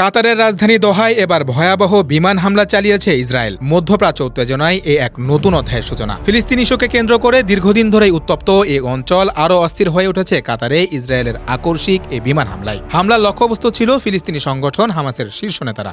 কাতারের রাজধানী দোহায় এবার ভয়াবহ বিমান হামলা চালিয়েছে ইসরায়েল। মধ্যপ্রাচ্য উত্তেজনায় এ এক নতুন অধ্যায়ের সূচনা। ফিলিস্তিনি ইস্যুকে কেন্দ্র করে দীর্ঘদিন ধরে উত্তপ্ত এ অঞ্চল আরও অস্থির হয়ে উঠেছে কাতারে ইসরায়েলের আকর্ষিক এ বিমান হামলায়। হামলার লক্ষ্যবস্তু ছিল ফিলিস্তিনি সংগঠন হামাসের শীর্ষ নেতারা।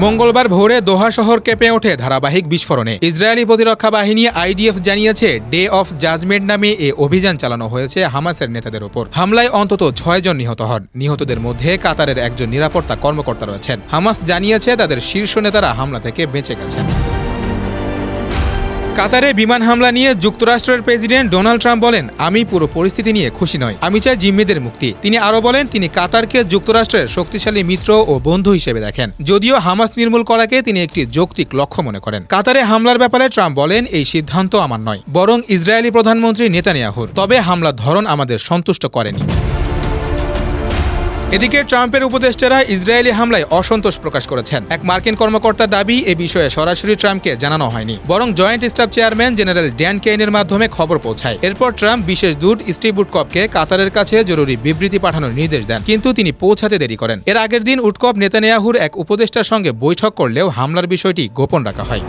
মঙ্গলবার ভোরে দোহা শহর কেঁপে ওঠে ধারাবাহিক বিস্ফোরণে। ইসরায়েলি প্রতিরক্ষা বাহিনী আইডিএফ জানিয়েছে, ডে অফ জাজমেন্ট নামে এ অভিযান চালানো হয়েছে হামাসের নেতাদের ওপর। হামলায় অন্তত ছয়জন নিহত হন। নিহতদের মধ্যে কাতারের একজন নিরাপত্তা কর্মকর্তা রয়েছেন। হামাস জানিয়েছে, তাদের শীর্ষ নেতারা হামলা থেকে বেঁচে গেছেন। কাতারে বিমান হামলা নিয়ে যুক্তরাষ্ট্রের প্রেসিডেন্ট ডোনাল্ড ট্রাম্প বলেন, আমি পুরো পরিস্থিতি নিয়ে খুশি নই। আমি চাই জিম্মিদের মুক্তি। তিনি আরও বলেন, তিনি কাতারকে যুক্তরাষ্ট্রের শক্তিশালী মিত্র ও বন্ধু হিসেবে দেখেন। যদিও হামাস নির্মূল করাকে তিনি একটি যৌক্তিক লক্ষ্য মনে করেন। কাতারে হামলার ব্যাপারে ট্রাম্প বলেন, এই সিদ্ধান্ত আমার নয়, বরং ইসরায়েলি প্রধানমন্ত্রী নেতানিয়াহুর। তবে হামলার ধরন আমাদের সন্তুষ্ট করেনি। এদিকে ট্রাম্পের উপদেষ্টারা ইসরায়েলি হামলায় অসন্তোষ প্রকাশ করেছেন। এক মার্কিন কর্মকর্তার দাবি এ বিষয়ে সরাসরি ট্রাম্পকে জানানো হয়নি। বরং joint staff chairman general Dan কেইনের মাধ্যমে খবর পৌঁছায়। এরপর ট্রাম্প বিশেষ দূত স্টিভ উটকপকে কাতারের কাছে জরুরি বিবৃতি পাঠানোর নির্দেশ দেন। কিন্তু তিনি পৌঁছাতে দেরি করেন। এর আগের দিন উটকপ নেতানিয়াহুর এক উপদেষ্টার সঙ্গে বৈঠক করলেও হামলার বিষয়টি গোপন রাখা হয়।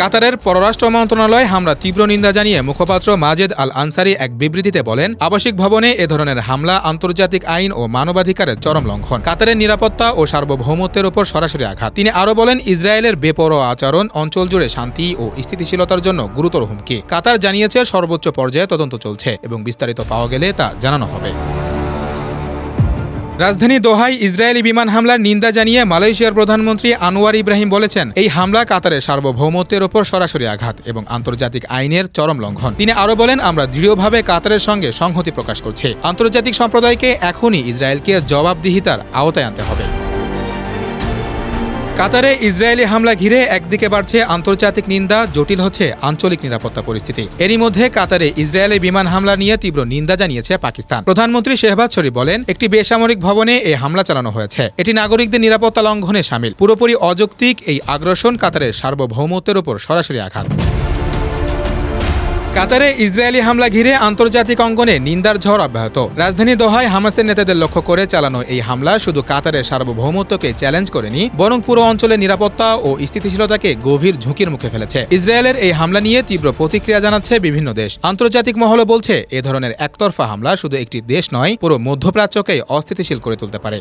কাতারের পররাষ্ট্র মন্ত্রণালয় হামলা তীব্র নিন্দা জানিয়ে মুখপাত্র মাজেদ আল আনসারি এক বিবৃতিতে বলেন, আবাসিক ভবনে এ ধরনের হামলা আন্তর্জাতিক আইন ও মানবাধিকারের চরম লঙ্ঘন। কাতারের নিরাপত্তা ও সার্বভৌমত্বের উপর সরাসরি আঘাত। তিনি আরও বলেন, ইসরায়েলের বেপরোয়া আচরণ অঞ্চল জুড়ে শান্তি ও স্থিতিশীলতার জন্য গুরুতর হুমকি। কাতার জানিয়েছে সর্বোচ্চ পর্যায়ে তদন্ত চলছে এবং বিস্তারিত পাওয়া গেলে তা জানানো হবে। রাজধানী দোহায় ইসরায়েলি বিমান হামলার নিন্দা জানিয়ে মালয়েশিয়ার প্রধানমন্ত্রী আনোয়ার ইব্রাহিম বলেছেন, এই হামলা কাতারের সার্বভৌমত্বের ওপর সরাসরি আঘাত এবং আন্তর্জাতিক আইনের চরম লঙ্ঘন। তিনি আরও বলেন, আমরা দৃঢ়ভাবে কাতারের সঙ্গে সংহতি প্রকাশ করছি। আন্তর্জাতিক সম্প্রদায়কে এখনই ইসরায়েলকে জবাবদিহিতার আওতায় আনতে হবে। কাতারে ইসরায়েলি হামলা ঘিরে একদিকে বাড়ছে আন্তর্জাতিক নিন্দা, জটিল হচ্ছে আঞ্চলিক নিরাপত্তা পরিস্থিতি। এরই মধ্যে কাতারে ইসরায়েলের বিমান হামলা নিয়ে তীব্র নিন্দা জানিয়েছে পাকিস্তান। প্রধানমন্ত্রী শেহবাজ শরীফ বলেন, একটি বেসামরিক ভবনে এই হামলা চালানো হয়েছে। এটি নাগরিকদের নিরাপত্তা লঙ্ঘনে সামিল। পুরোপুরি অযৌক্তিক এই আগ্রাসন কাতারের সার্বভৌমত্বের ওপর সরাসরি আঘাত। কাতারে ইসরায়েলি হামলা ঘিরে আন্তর্জাতিক অঙ্গনে নিন্দার ঝড় অব্যাহত। রাজধানী দোহায় হামাসের নেতাদের লক্ষ্য করে চালানো এই হামলা শুধু কাতারের সার্বভৌমত্বকে চ্যালেঞ্জ করেনি, বরং পুরো অঞ্চলের নিরাপত্তা ও স্থিতিশীলতাকে গভীর ঝুঁকির মুখে ফেলেছে। ইসরায়েলের এই হামলা নিয়ে তীব্র প্রতিক্রিয়া জানাচ্ছে বিভিন্ন দেশ। আন্তর্জাতিক মহলও বলছে, এ ধরনের একতরফা হামলা শুধু একটি দেশ নয়, পুরো মধ্যপ্রাচ্যকে অস্থিতিশীল করে তুলতে পারে।